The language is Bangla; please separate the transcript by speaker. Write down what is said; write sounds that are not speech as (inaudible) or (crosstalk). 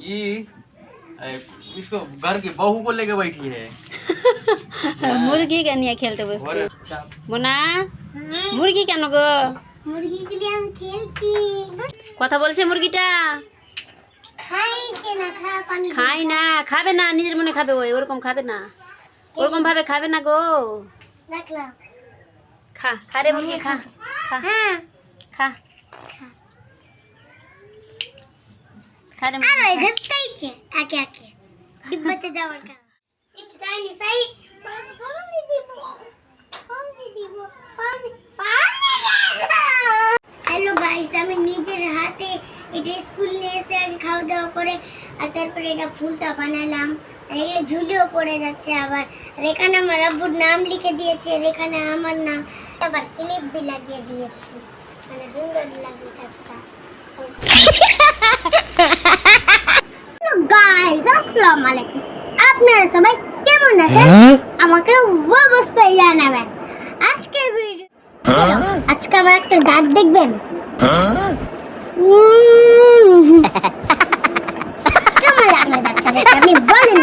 Speaker 1: ये ए, इसको घर की बहू को लेके बैठी है (laughs)
Speaker 2: মুরগি কে নিয়ে খেলতে বসছে
Speaker 1: और
Speaker 2: বোনা মুরগি কেন গো
Speaker 3: মুরগিগুলি আমি খেলছি
Speaker 2: কথা বলছে মুরগিটা
Speaker 3: খাইছে না খা পানি
Speaker 2: খাই না খাবে না নিজের মনে খাবে ওই ওরকম খাবে না ওরকম ভাবে খাবে না গো
Speaker 3: রাখলাম
Speaker 2: খা খা রে মুরগি খা খা
Speaker 3: হ্যাঁ
Speaker 2: খা খা রে
Speaker 3: আর। ঘসকাইছে একে একে। ডিব্বাতে যাওয়ার কারণে। কিছু তাইনি সাই। পানি দিব। পানি দিব পানি পানি হ্যালো গাইস আমি নিজের হাতে এটা স্কুল নিয়ে এসে আগে খাওয়া দাওয়া করে আর তারপরে এটা ফুলটা বানালাম। আর এগুলো ঝুলিও পড়ে যাচ্ছে আবার। আর এখানে আমার আব্বুর নাম লিখে দিয়েছে আর এখানে আমার নাম। আবার ক্লিপ বি লাগিয়ে দিয়েছি। মানে সুন্দর লাগে একটা আসসালামু আলাইকুম। আপনারা সবাই কেমন আছেন? হ্যাঁ? আমাকে অবশ্যই জানাবেন। আজকের ভিডিও হ্যাঁ? আজকে আমার একটা দাঁত দেখবেন? হ্যাঁ? কেমন লাগল দাঁতটা দেখে? আপনি বলেন